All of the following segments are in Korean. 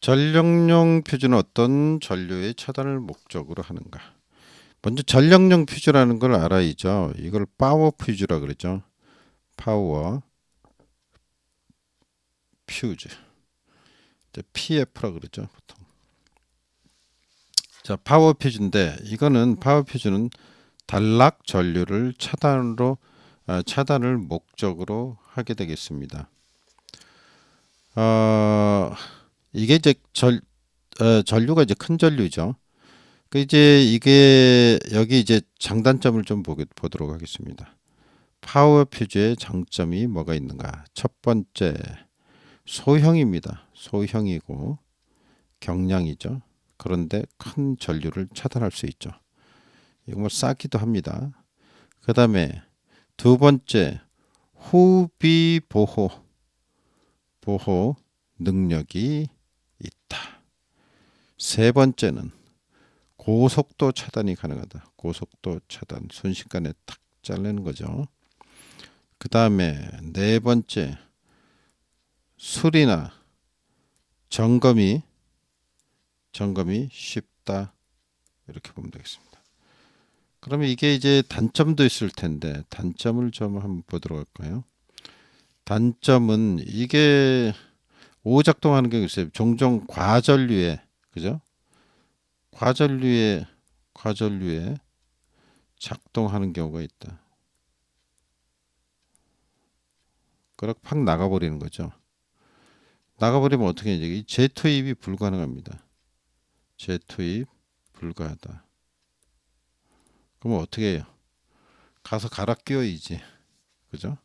전력용 퓨즈는 어떤 전류의 차단을 목적으로 하는가? 먼저 전력용 퓨즈라는 걸 알아야죠. 이걸 파워 퓨즈라 그러죠. 파워 퓨즈. PF라 그러죠, 보통. 자, 파워 퓨즈인데 이거는 파워 퓨즈는 단락 전류를 차단으로 아, 차단을 목적으로 하게 되겠습니다. 어, 이게 이제 전 어, 전류가 이제 큰 전류죠. 그 이제 이게 여기 이제 장단점을 좀 보게, 보도록 하겠습니다. 파워 퓨즈의 장점이 뭐가 있는가? 첫 번째 소형입니다. 소형이고 경량이죠. 그런데 큰 전류를 차단할 수 있죠. 이거 뭐 싸기도 합니다. 그 다음에 두 번째 후비 보호 보호 능력이 있다. 세 번째는 고속도 차단이 가능하다. 고속도 차단 순식간에 탁 자르는 거죠. 그 다음에 네 번째 수리나 점검이 점검이 쉽다 이렇게 보면 되겠습니다. 그러면 이게 이제 단점도 있을 텐데 단점을 좀 한번 보도록 할까요? 단점은 이게 오작동하는 경우 있어요. 종종 과전류에 그죠? 과전류에 과전류에 작동하는 경우가 있다. 그렇게 팍 나가버리는 거죠. 나가버리면 어떻게 이 재투입이 불가능합니다. 재투입 불가하다. 그러면 어떻게 해요? 가서 갈아 끼워야지. 그죠?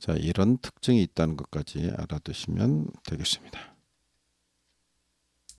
자, 이런 특징이 있다는 것까지 알아두시면 되겠습니다.